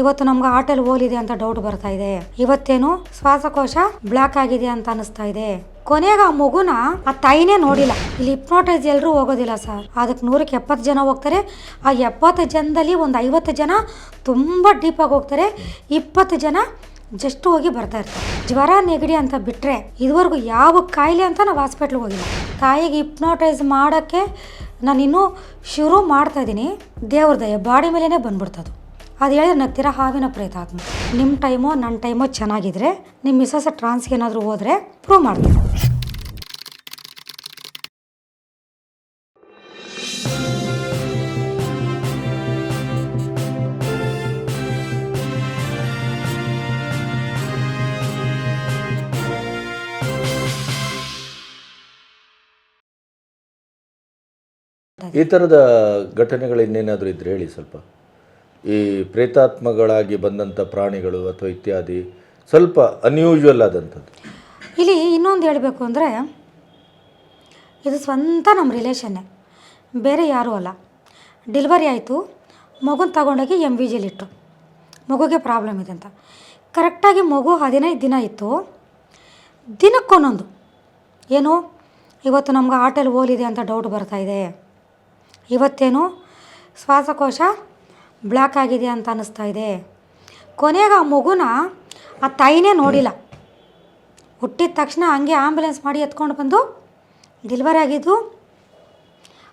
ಇವತ್ತು ನಮ್ಗೆ ಆಟಲ್ ಹೋಲಿದೆ ಅಂತ ಡೌಟ್ ಬರ್ತಾ ಇದೆ. ಇವತ್ತೇನು ಶ್ವಾಸಕೋಶ ಬ್ಲಾಕ್ ಆಗಿದೆ ಅಂತ ಅನಿಸ್ತಾ ಇದೆ. ಕೊನೆಗೆ ಆ ಮಗುನ ಆ ತಾಯಿನೇ ನೋಡಿಲ್ಲ. ಇಲ್ಲಿ ಹಿಪ್ನೋಟೈಸ್ ಎಲ್ಲರೂ ಹೋಗೋದಿಲ್ಲ ಸರ್ ಅದಕ್ಕೆ ನೂರಕ್ಕೆ ಎಪ್ಪತ್ತು ಜನ ಹೋಗ್ತಾರೆ. ಆ ಎಪ್ಪತ್ತು ಜನದಲ್ಲಿ ಒಂದು ಐವತ್ತು ಜನ ತುಂಬ ಡೀಪಾಗಿ ಹೋಗ್ತಾರೆ. ಇಪ್ಪತ್ತು ಜನ ಜಸ್ಟ್ ಹೋಗಿ ಬರ್ತಾ ಇರ್ತಾರೆ. ಜ್ವರ, ನೆಗಡಿ ಅಂತ ಬಿಟ್ಟರೆ ಇದುವರೆಗೂ ಯಾವ ಕಾಯಿಲೆ ಅಂತ ನಾವು ಹಾಸ್ಪಿಟ್ಲ್ಗೆ ಹೋಗಿಲ್ಲ. ತಾಯಿಗೆ ಹಿಪ್ನೋಟೈಸ್ ಮಾಡೋಕ್ಕೆ ನಾನು ಇನ್ನೂ ಶುರು ಮಾಡ್ತಾ ಇದ್ದೀನಿ. ದೇವ್ರ ದಯ, ಬಾಡಿ ಮೇಲೇ ಬಂದ್ಬಿಡ್ತದು ಅದು ಹೇಳಿದ್ರೆ ನಗ್ತೀರ ಹಾವಿನ ಪ್ರೇತ ಆತ್ಮ. ನಿಮ್ಮ ಟೈಮು ನನ್ನ ಟೈಮು ಚೆನ್ನಾಗಿದ್ರೆ ನಿಮ್ಮ ಮಿಸಸ್ ಟ್ರಾನ್ಸ್ಗೆ ಏನಾದರೂ ಹೋದರೆ ಪ್ರೂವ್ ಮಾಡ್ತೀನಿ. ಈ ಥರದ ಘಟನೆಗಳು ಇನ್ನೇನಾದರೂ ಇದ್ರೆ ಹೇಳಿ ಸ್ವಲ್ಪ. ಈ ಪ್ರೇತಾತ್ಮಗಳಾಗಿ ಬಂದಂಥ ಪ್ರಾಣಿಗಳು ಅಥವಾ ಇತ್ಯಾದಿ ಸ್ವಲ್ಪ ಅನ್ಯೂಶುವಲ್ ಆದಂಥದ್ದು. ಇಲ್ಲಿ ಇನ್ನೊಂದು ಹೇಳಬೇಕು ಅಂದರೆ ಇದು ಸ್ವಂತ ನಮ್ಮ ರಿಲೇಷನ್ನೇ ಬೇರೆ ಯಾರೂ ಅಲ್ಲ. ಡೆಲಿವರಿ ಆಯಿತು, ಮಗುನ ತಗೊಂಡೋಗಿ ಎಂ ವಿ ಜಿಲಿಟ್ಟು ಮಗುಗೆ ಪ್ರಾಬ್ಲಮ್ ಇದೆ ಅಂತ. ಕರೆಕ್ಟಾಗಿ ಮಗು ಹದಿನೈದು ದಿನ ಇತ್ತು. ದಿನಕ್ಕೊಂದೊಂದು. ಏನು? ಇವತ್ತು ನಮ್ಗೆ ಆಟಲ್ಲಿ ಹೋಲಿದೆ ಅಂತ ಡೌಟ್ ಬರ್ತಾ ಇದೆ. ಇವತ್ತೇನು? ಶ್ವಾಸಕೋಶ ಬ್ಲಾಕ್ ಆಗಿದೆ ಅಂತ ಅನ್ನಿಸ್ತಾ ಇದೆ. ಕೊನೆಗೆ ಆ ಮಗುನ ಆ ತಾಯಿನೇ ನೋಡಿಲ್ಲ. ಹುಟ್ಟಿದ ತಕ್ಷಣ ಹಂಗೆ ಆಂಬುಲೆನ್ಸ್ ಮಾಡಿ ಎತ್ಕೊಂಡು ಬಂದು ಡಿಲ್ವರ್ ಆಗಿದ್ದು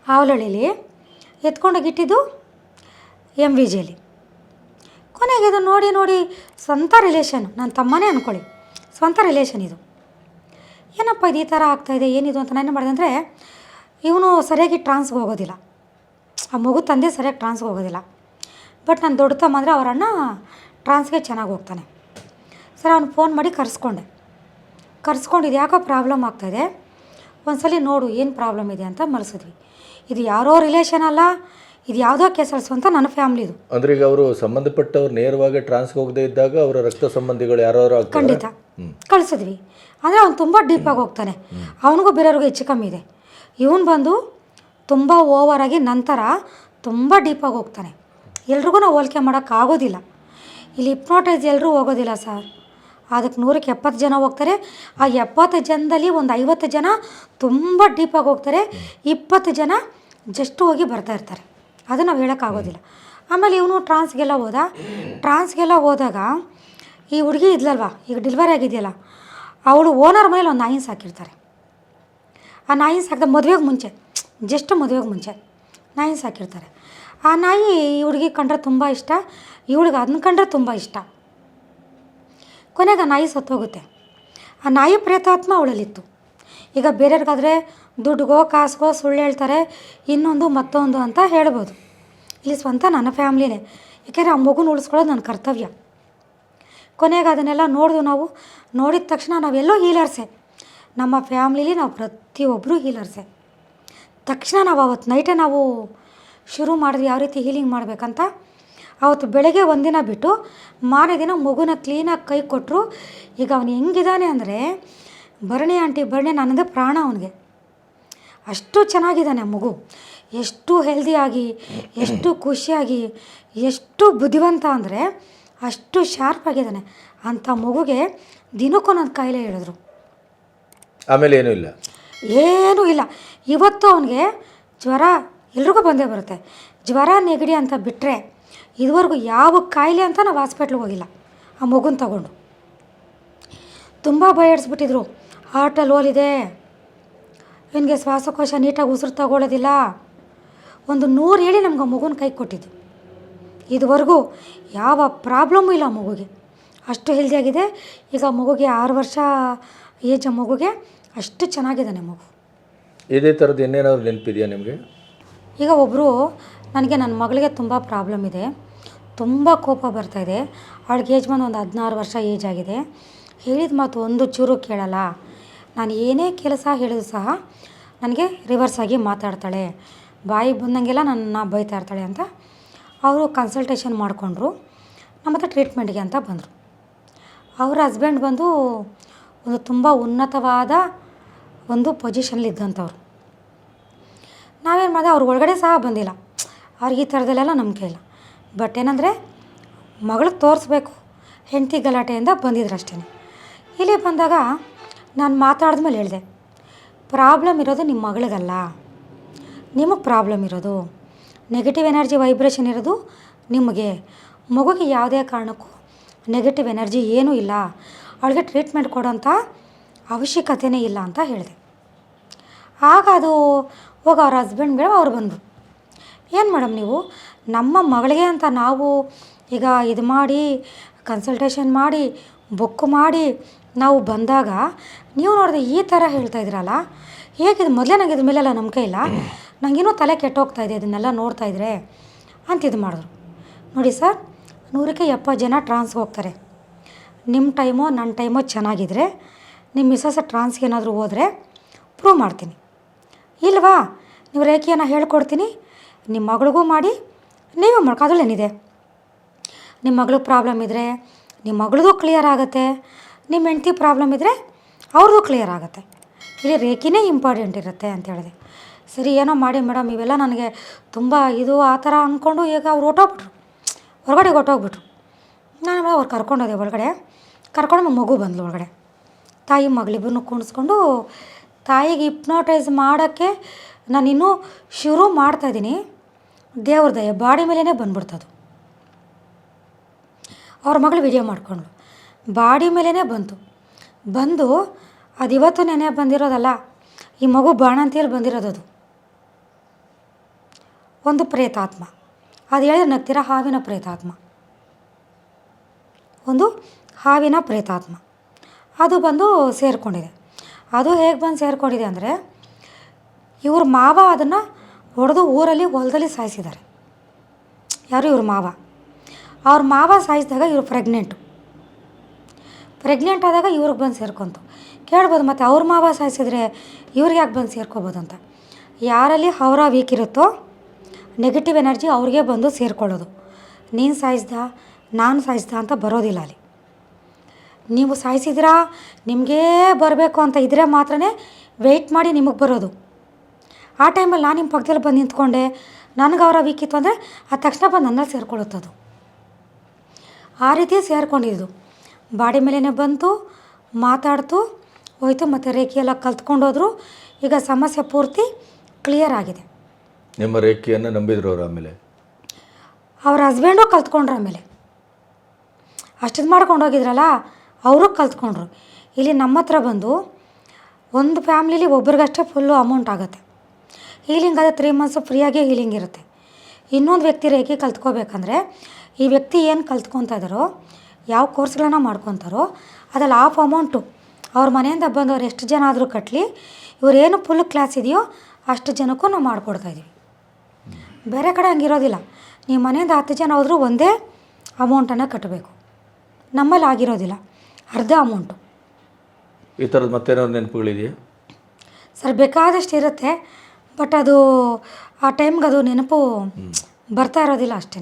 ಆವಲಳ್ಳಿಲಿ ಎತ್ಕೊಂಡೋಗಿಟ್ಟಿದ್ದು ಎಂ ವಿ ಜಿಯಲ್ಲಿ ಕೊನೆಗೆ ಇದು ನೋಡಿ ನೋಡಿ ಸ್ವಂತ ರಿಲೇಷನ್ ನನ್ನ ತಮ್ಮನೇ ಅಂದ್ಕೊಳ್ಳಿ ಸ್ವಂತ ರಿಲೇಷನ್ ಇದು. ಏನಪ್ಪ ಇದು ಈ ಥರ ಆಗ್ತಾಯಿದೆ ಏನಿದು ಅಂತ ನಾನು ಮಾಡಿದೆ ಅಂದರೆ, ಇವನು ಸರಿಯಾಗಿ ಟ್ರಾನ್ಸ್ಗೆ ಹೋಗೋದಿಲ್ಲ. ಆ ಮಗು ತಂದೆ ಸರಿಯಾಗಿ ಟ್ರಾನ್ಸ್ಗೆ ಹೋಗೋದಿಲ್ಲ. ಬಟ್ ನಾನು ದೊಡ್ಡ ತಮ್ಮ ಅಂದರೆ ಅವರನ್ನು ಅಣ್ಣ ಟ್ರಾನ್ಸ್ಗೆ ಚೆನ್ನಾಗಿ ಹೋಗ್ತಾನೆ. ಸರ್ ಅವ್ನು ಫೋನ್ ಮಾಡಿ ಕರೆಸ್ಕೊಂಡೆ. ಕರೆಸ್ಕೊಂಡು ಇದು ಯಾಕೋ ಪ್ರಾಬ್ಲಮ್ ಆಗ್ತಾಯಿದೆ ಒಂದ್ಸಲಿ ನೋಡು ಏನು ಪ್ರಾಬ್ಲಮ್ ಇದೆ ಅಂತ ಮರೆಸಿದ್ವಿ ಇದು ಯಾರೋ ರಿಲೇಷನ್ ಅಲ್ಲ ಇದು ಯಾವುದೋ ಕೇಸಲ್ಸು ಅಂತ ನನ್ನ ಫ್ಯಾಮ್ಲಿದು ಅಂದ್ರೆ ಈಗ ಅವರು ಸಂಬಂಧಪಟ್ಟವ್ರು ನೇರವಾಗಿ ಟ್ರಾನ್ಸ್ಗೆ ಹೋಗದೇ ಇದ್ದಾಗ ಅವರ ರಕ್ತ ಸಂಬಂಧಿಗಳು ಯಾರು ಖಂಡಿತ. ಕಳಿಸಿದ್ವಿ. ಅಂದರೆ ಅವ್ನು ತುಂಬ ಡೀಪಾಗಿ ಹೋಗ್ತಾನೆ. ಅವನಿಗೂ ಬೇರೆಯವ್ರಿಗೂ ಹೆಚ್ಚು ಕಮ್ಮಿ ಇದೆ. ಇವನು ಬಂದು ತುಂಬ ಓವರಾಗಿ ನಂತರ ತುಂಬ ಡೀಪಾಗಿ ಹೋಗ್ತಾನೆ. ಎಲ್ರಿಗೂ ನಾವು ಹೋಲಿಕೆ ಮಾಡೋಕ್ಕಾಗೋದಿಲ್ಲ. ಇಲ್ಲಿ ಇಪ್ನೋಟೈಸ್ ಎಲ್ಲರೂ ಹೋಗೋದಿಲ್ಲ ಸರ್. ಅದಕ್ಕೆ ನೂರಕ್ಕೆ ಎಪ್ಪತ್ತು ಜನ ಹೋಗ್ತಾರೆ. ಆ ಎಪ್ಪತ್ತು ಜನದಲ್ಲಿ ಒಂದು ಐವತ್ತು ಜನ ತುಂಬ ಡೀಪಾಗಿ ಹೋಗ್ತಾರೆ. ಇಪ್ಪತ್ತು ಜನ ಜಸ್ಟ್ ಹೋಗಿ ಬರ್ತಾ ಇರ್ತಾರೆ. ಅದು ನಾವು ಹೇಳೋಕ್ಕಾಗೋದಿಲ್ಲ. ಆಮೇಲೆ ಇವನು ಟ್ರಾನ್ಸ್ಗೆಲ್ಲ ಹೋದ. ಟ್ರಾನ್ಸ್ಗೆಲ್ಲ ಹೋದಾಗ ಈ ಹುಡುಗಿ ಇದ್ಲಲ್ವ? ಈಗ ಡೆಲಿವರಿ ಆಗಿದೆಯಲ್ಲ. ಅವಳು ಓನರ್ ಮನೇಲಿ ಒಂದು ನಾಯಿನ ಸಾಕಿರ್ತಾರೆ. ಆ ನಾಯಿನ ಸಾಕಿದ ಮದುವೆಗೆ ಮುಂಚೆ ಜಸ್ಟ್ ಮದುವೆಗೆ ಮುಂಚೆ ನಾಯಿನ ಸಾಕಿರ್ತಾರೆ. ಆ ನಾಯಿ ಈ ಕಂಡ್ರೆ ತುಂಬ ಇಷ್ಟ ಇವಳಿಗೆ ಅದನ್ನ ಕಂಡ್ರೆ ತುಂಬ ಇಷ್ಟ. ಕೊನೆಗೆ ಆ ನಾಯಿ ಸತ್ತೋಗುತ್ತೆ ಆ ನಾಯಿ ಪ್ರೇತಾತ್ಮ ಅವಳಲ್ಲಿತ್ತು. ಈಗ ಬೇರೆಯವ್ರಿಗಾದರೆ ದುಡ್ಡುಗೋ, ಕಾಸುಗೋ ಸುಳ್ಳು ಹೇಳ್ತಾರೆ, ಇನ್ನೊಂದು ಮತ್ತೊಂದು ಅಂತ ಹೇಳ್ಬೋದು. ಇಲ್ಲಿ ಸ್ವಂತ ನನ್ನ ಫ್ಯಾಮ್ಲಿನೇ. ಯಾಕೆಂದರೆ ಆ ಮಗುನ ಉಳಿಸ್ಕೊಳ್ಳೋದು ನನ್ನ ಕರ್ತವ್ಯ. ಕೊನೆಗೆ ಅದನ್ನೆಲ್ಲ ನೋಡಿದ್ವು ನಾವು, ನೋಡಿದ ತಕ್ಷಣ ನಾವೆಲ್ಲೋ ಹೀಲರ್ಸೆ. ನಮ್ಮ ಫ್ಯಾಮ್ಲಿಲಿ ನಾವು ಪ್ರತಿಯೊಬ್ಬರು ಹೀಲರ್ಸೆ. ತಕ್ಷಣ ನಾವು ಅವತ್ತು ನೈಟೇ ನಾವು ಶುರು ಮಾಡಿದ್ರು ಯಾವ ರೀತಿ ಹೀಲಿಂಗ್ ಮಾಡಬೇಕಂತ? ಅವತ್ತು ಬೆಳಗ್ಗೆ ಒಂದಿನ ಬಿಟ್ಟು ಮಾರನೇ ದಿನ ಮಗುನ ಕ್ಲೀನಾಗಿ ಕೈ ಕೊಟ್ಟರು ಈಗ ಅವನು ಹೆಂಗಿದ್ದಾನೆ ಅಂದರೆ ಭರಣಿ ಆಂಟಿ ಭರಣಿ ನನ್ನದೇ ಪ್ರಾಣ ಅವನಿಗೆ. ಅಷ್ಟು ಚೆನ್ನಾಗಿದ್ದಾನೆ ಮಗು. ಎಷ್ಟು ಹೆಲ್ದಿಯಾಗಿ ಎಷ್ಟು ಖುಷಿಯಾಗಿ ಎಷ್ಟು ಬುದ್ಧಿವಂತ ಅಂದರೆ ಅಷ್ಟು ಶಾರ್ಪ್ ಆಗಿದ್ದಾನೆ ಅಂಥ ಮಗುಗೆ ದಿನಕ್ಕೊಂದೊಂದು ಕಾಯಿಲೆ ಹೇಳಿದ್ರು. ಆಮೇಲೆ ಏನೂ ಇಲ್ಲ. ಏನೂ ಇಲ್ಲ. ಇವತ್ತು ಅವನಿಗೆ ಜ್ವರ ಎಲ್ರಿಗೂ ಬಂದೇ ಬರುತ್ತೆ. ಜ್ವರ, ನೆಗಡಿ ಅಂತ ಬಿಟ್ಟರೆ ಇದುವರೆಗೂ ಯಾವ ಕಾಯಿಲೆ ಅಂತ ನಾವು ಹಾಸ್ಪಿಟ್ಲಿಗೆ ಹೋಗಿಲ್ಲ. ಆ ಮಗುನ ತಗೊಂಡು. ತುಂಬ ಭಯಡಿಸ್ಬಿಟ್ಟಿದ್ರು ಹಾರ್ಟಲ್ಲಿ ಹೋಲಿದೆ. ಇವನಿಗೆ ಶ್ವಾಸಕೋಶ ನೀಟಾಗಿ ಉಸಿರು ತಗೊಳ್ಳೋದಿಲ್ಲ. ಒಂದು ನೂರು ಹೇಳಿ ನಮ್ಗೆ ಆ ಮಗುನ ಕೈ ಕೊಟ್ಟಿದ್ದು. ಇದುವರೆಗೂ ಯಾವ ಪ್ರಾಬ್ಲಮ್ಮು ಇಲ್ಲ ಆ ಮಗುಗೆ. ಅಷ್ಟು ಹೆಲ್ದಿಯಾಗಿದೆ ಈಗ ಮಗುಗೆ ಆರು ವರ್ಷ ಏಜ್ ಮಗುಗೆ ಅಷ್ಟು ಚೆನ್ನಾಗಿದ್ದಾನೆ ಮಗು. ಇದೇ ಥರದ್ದು ಇನ್ನೇನಾದ್ರು ನೆನಪಿದೆಯಾ ನಿಮಗೆ? ಈಗ ಒಬ್ಬರು ನನಗೆ ನನ್ನ ಮಗಳಿಗೆ ತುಂಬ ಪ್ರಾಬ್ಲಮ್ ಇದೆ. ತುಂಬ ಕೋಪ ಬರ್ತಾ ಇದೆ. ಅವಳಿಗೆ ಏಜ್ ಬಂದು ಒಂದು ಹದಿನಾರು ವರ್ಷ ಏಜ್ ಆಗಿದೆ. ಹೇಳಿದ ಮಾತು ಒಂದು ಚೂರು ಕೇಳಲ್ಲ. ನಾನು ಏನೇ ಕೆಲಸ ಹೇಳಿದ್ರು ಸಹ ನನಗೆ ರಿವರ್ಸ್ ಆಗಿ ಮಾತಾಡ್ತಾಳೆ. ಬಾಯಿ ಬಂದಂಗೆಲ್ಲ ನನ್ನ ಬೈತಾ ಇರ್ತಾಳೆ ಅಂತ ಅವರು ಕನ್ಸಲ್ಟೇಷನ್ ಮಾಡಿಕೊಂಡ್ರು. ನಮ್ಮ ಹತ್ರ ಟ್ರೀಟ್ಮೆಂಟ್ಗೆ ಅಂತ ಬಂದರು. ಅವ್ರ ಹಸ್ಬೆಂಡ್ ಬಂದು ಒಂದು ತುಂಬ ಉನ್ನತವಾದ ಒಂದು ಪೊಸಿಷನ್ಲಿ ಇದ್ದಂಥವ್ರು ನಾವೇನು ಮಾಡಿದೆ? ಅವ್ರ ಒಳಗಡೆ ಸಹ ಬಂದಿಲ್ಲ. ಅವ್ರಿಗೆ ಈ ಥರದಲ್ಲೆಲ್ಲ ನಂಬಿಕೆ ಇಲ್ಲ. ಬಟ್ ಏನಂದರೆ, ಮಗಳಿಗೆ ತೋರಿಸ್ಬೇಕು. ಹೆಂಡತಿ ಗಲಾಟೆಯಿಂದ ಬಂದಿದ್ರು ಅಷ್ಟೇ ಇಲ್ಲಿ ಬಂದಾಗ ನಾನು ಮಾತಾಡಿದ್ಮೇಲೆ ಹೇಳಿದೆ ಪ್ರಾಬ್ಲಮ್ ಇರೋದು ನಿಮ್ಮ ಮಗಳಿಗಲ್ಲ. ನಿಮಗೆ ಪ್ರಾಬ್ಲಮ್ ಇರೋದು. ನೆಗೆಟಿವ್ ಎನರ್ಜಿ ವೈಬ್ರೇಷನ್ ಇರೋದು ನಿಮಗೆ. ಮಗುಗೆ ಯಾವುದೇ ಕಾರಣಕ್ಕೂ ನೆಗೆಟಿವ್ ಎನರ್ಜಿ ಏನೂ ಇಲ್ಲ. ಅವಳಿಗೆ ಟ್ರೀಟ್ಮೆಂಟ್ ಕೊಡೋಂಥ ಅವಶ್ಯಕತೆಯೇ ಇಲ್ಲ ಅಂತ ಹೇಳಿದೆ. ಆಗ ಅದು ಹೋಗಿ ಅವ್ರ ಹಸ್ಬೆಂಡ್ ಮೇಡಮ್ ಅವ್ರು ಬಂದರು. ಏನು ಮೇಡಮ್ ನೀವು? ನಮ್ಮ ಮಗಳಿಗೆ ಅಂತ ನಾವು ಈಗ ಇದು ಮಾಡಿ ಕನ್ಸಲ್ಟೇಷನ್ ಮಾಡಿ ಬುಕ್ ಮಾಡಿ ನಾವು ಬಂದಾಗ ನೀವು ನೋಡಿದ್ರೆ ಈ ಥರ ಹೇಳ್ತಾ ಇದ್ರಲ್ಲ? ಹೇಗಿದೆ? ಮೊದಲೇ ನನಗೆ ಇದ್ರ ಮೇಲೆಲ್ಲ ನಂಬಿಕೆ ಇಲ್ಲ. ನನಗಿನ್ನೂ ತಲೆ ಕೆಟ್ಟೋಗ್ತಾ ಇದೆ, ಇದನ್ನೆಲ್ಲ ನೋಡ್ತಾ ಇದ್ರೆ ಅಂತ ಇದು ಮಾಡಿದ್ರು. ನೋಡಿ ಸರ್, ನೂರಕ್ಕೆ ಎಪ್ಪತ್ತು ಜನ ಟ್ರಾನ್ಸ್ಗೆ ಹೋಗ್ತಾರೆ. ನಿಮ್ಮ ಟೈಮೋ ನನ್ನ ಟೈಮೋ ಚೆನ್ನಾಗಿದ್ದರೆ ನಿಮ್ಮ ಮಿಸ್ಸಸ್ ಟ್ರಾನ್ಸ್ಗೆ ಏನಾದರೂ ಹೋದರೆ ಪ್ರೂವ್ ಮಾಡ್ತೀನಿ. ಇಲ್ವಾ? ನೀವು ರೇಖೆಯನ್ನು ಹೇಳ್ಕೊಡ್ತೀನಿ. ನಿಮ್ಮ ಮಗಳಿಗೂ ಮಾಡಿ. ನೀವು ಮಾಡ್ಕೊ ಏನಿದೆ? ನಿಮ್ಮ ಮಗಳಿಗೆ ಪ್ರಾಬ್ಲಮ್ ಇದ್ದರೆ ನಿಮ್ಮ ಮಗಳದು ಕ್ಲಿಯರ್ ಆಗುತ್ತೆ. ನಿಮ್ಮ ಹೆಂಡತಿ ಪ್ರಾಬ್ಲಮ್ ಇದ್ದರೆ ಅವ್ರದ್ದು ಕ್ಲಿಯರ್ ಆಗುತ್ತೆ. ಇಲ್ಲಿ ರೇಖಿನೇ ಇಂಪಾರ್ಟೆಂಟ್ ಇರುತ್ತೆ ಅಂತ ಹೇಳಿದೆ. ಸರಿ, ಏನೋ ಮಾಡಿ ಮೇಡಮ್, ಇವೆಲ್ಲ ನನಗೆ ತುಂಬ ಇದು ಆ ಥರ ಅಂದ್ಕೊಂಡು ಈಗ ಅವ್ರು ಹೊಟ್ಟೋಗ್ಬಿಟ್ರು ಹೊರಗಡೆ ಹೊಟ್ಟೋಗ್ಬಿಟ್ರು ನಾನು ಅವ್ರು ಕರ್ಕೊಂಡೋದೆ ಒಳಗಡೆ. ಕರ್ಕೊಂಡು ಮಗು ಬಂದ್ಲು ಒಳಗಡೆ. ತಾಯಿ ಮಗಳಿಬ್ಬರನ್ನು ಕುಣಿಸ್ಕೊಂಡು ತಾಯಿಗೆ ಇಪ್ನೋಟೈಸ್ ಮಾಡೋಕ್ಕೆ ನಾನು ಇನ್ನೂ ಶುರು ಮಾಡ್ತಾಯಿದ್ದೀನಿ ದೇವ್ರ ದಯ ಬಾಡಿ ಮೇಲೇ ಬಂದ್ಬಿಡ್ತದು ಅವ್ರ ಮಗಳು ವಿಡಿಯೋ ಮಾಡ್ಕೊಂಡ್ಳು. ಬಾಡಿ ಮೇಲೇ ಬಂತು. ಬಂದು ಅದು ಇವತ್ತು ನೆನೆ ಬಂದಿರೋದಲ್ಲ, ಈ ಮಗು ಬಾಣಂತಿಯಲ್ಲಿ ಬಂದಿರೋದು ಅದು. ಒಂದು ಪ್ರೇತಾತ್ಮ. ಅದು ಹೇಳಿದ್ರೆ ನಗ್ತಿರ? ಹಾವಿನ ಪ್ರೇತಾತ್ಮ. ಒಂದು ಹಾವಿನ ಪ್ರೇತಾತ್ಮ. ಅದು ಬಂದು ಸೇರಿಕೊಂಡಿದೆ. ಅದು ಹೇಗೆ ಬಂದು ಸೇರಿಕೊಂಡಿದೆ ಅಂದರೆ, ಇವ್ರ ಮಾವ ಅದನ್ನು ಹೊಡೆದು ಊರಲ್ಲಿ ಹೊಲದಲ್ಲಿ ಸಾಯಿಸಿದ್ದಾರೆ ಯಾರು ಇವ್ರ ಮಾವ? ಅವ್ರ ಮಾವ ಸಾಯಿಸಿದಾಗ ಇವ್ರು ಪ್ರೆಗ್ನೆಂಟು ಪ್ರೆಗ್ನೆಂಟ್ ಆದಾಗ ಇವ್ರಿಗೆ ಬಂದು ಸೇರ್ಕೊಂತು. ಕೇಳ್ಬೋದು ಮತ್ತು ಅವ್ರ ಮಾವ ಸಾಯಿಸಿದ್ರೆ ಇವ್ರಿಗೆ ಯಾಕೆ ಬಂದು ಸೇರ್ಕೋಬೋದು ಅಂತ. ಯಾರಲ್ಲಿ ಅವರ ವೀಕ್ ಇರುತ್ತೋ ನೆಗೆಟಿವ್ ಎನರ್ಜಿ ಅವ್ರಿಗೆ ಬಂದು ಸೇರ್ಕೊಳ್ಳೋದು. ನೀನು ಸಾಯಿಸ್ದ, ನಾನು ಸಾಯಿಸ್ದ ಅಂತ ಬರೋದಿಲ್ಲ ಅಲ್ಲಿ. ನೀವು ಸಾಯಿಸಿದ್ರಾ ನಿಮಗೇ ಬರಬೇಕು ಅಂತ ಇದ್ದರೆ ಮಾತ್ರ ವೆಯ್ಟ್ ಮಾಡಿ ನಿಮಗೆ ಬರೋದು. ಆ ಟೈಮಲ್ಲಿ ನಾನು ನಿಮ್ಮ ಪಕ್ಕದಲ್ಲಿ ಬಂದು ನಿಂತ್ಕೊಂಡೆ. ನನಗೆ ಅವರ ವೀಕಿತ್ತು ಇತ್ತು ಅಂದರೆ ಆ ತಕ್ಷಣ ಬಂದು ನನ್ನಲ್ಲಿ ಸೇರ್ಕೊಳ್ಳುತ್ತದು. ಆ ರೀತಿ ಸೇರ್ಕೊಂಡಿದ್ದು. ಬಾಡಿ ಮೇಲೇ ಬಂತು ಮಾತಾಡ್ತು ಹೋಯ್ತು ಮತ್ತು ರೇಖೆ ಎಲ್ಲ ಕಲ್ತ್ಕೊಂಡೋದ್ರು. ಈಗ ಸಮಸ್ಯೆ ಪೂರ್ತಿ ಕ್ಲಿಯರ್ ಆಗಿದೆ. ನಿಮ್ಮ ರೇಖೆಯನ್ನು ನಂಬಿದ್ರು ಅವರು ಆಮೇಲೆ? ಅವ್ರ ಹಸ್ಬೆಂಡು ಕಲ್ತ್ಕೊಂಡ್ರು ಆಮೇಲೆ. ಅಷ್ಟಿದು ಮಾಡ್ಕೊಂಡು ಹೋಗಿದ್ರಲ್ಲ? ಅವರು ಕಲ್ತ್ಕೊಂಡ್ರು. ಇಲ್ಲಿ ನಮ್ಮ ಹತ್ರ ಬಂದು ಒಂದು ಫ್ಯಾಮ್ಲಿಲಿ ಒಬ್ರಿಗಷ್ಟೇ ಫುಲ್ಲು ಅಮೌಂಟ್ ಆಗುತ್ತೆ. ಹೀಲಿಂಗ್ ಆದರೆ ತ್ರೀ ಮಂತ್ಸು ಫ್ರೀಯಾಗಿ ಹೀಲಿಂಗ್ ಇರುತ್ತೆ. ಇನ್ನೊಂದು ವ್ಯಕ್ತಿ ರೇಖೆ ಕಲ್ತ್ಕೋಬೇಕಂದ್ರೆ ಈ ವ್ಯಕ್ತಿ ಏನು ಕಲ್ತ್ಕೊತಾ ಇದ್ದಾರೋ, ಯಾವ ಕೋರ್ಸ್ಗಳನ್ನ ಮಾಡ್ಕೊತಾರೋ, ಅದ್ರಲ್ಲಿ ಆಫ್ ಅಮೌಂಟು ಅವ್ರ ಮನೆಯಿಂದ ಬಂದವ್ರು ಎಷ್ಟು ಜನ ಆದರೂ ಕಟ್ಟಲಿ ಇವರೇನು ಫುಲ್ ಕ್ಲಾಸ್ ಇದೆಯೋ ಅಷ್ಟು ಜನಕ್ಕೂ ನಾವು ಮಾಡಿಕೊಡ್ತಾಯಿದ್ದೀವಿ ಬೇರೆ ಕಡೆ ಹಂಗಿರೋದಿಲ್ಲ. ನೀವು ಮನೆಯಿಂದ ಹತ್ತು ಜನ ಹೋದರೂ ಒಂದೇ ಅಮೌಂಟನ್ನು ಕಟ್ಟಬೇಕು ನಮ್ಮಲ್ಲಿ ಆಗಿರೋದಿಲ್ಲ. ಅರ್ಧ ಅಮೌಂಟು ಈ ಥರದ ಮತ್ತೇನಾದ್ರು ನೆನಪುಗಳಿದೆಯಾ? ಸರ್ ಬೇಕಾದಷ್ಟು ಇರುತ್ತೆ ಬಟ್ ಅದು ಆ ಟೈಮ್ಗೆ ಅದು ನೆನಪು ಬರ್ತಾ ಇರೋದಿಲ್ಲ ಅಷ್ಟೇ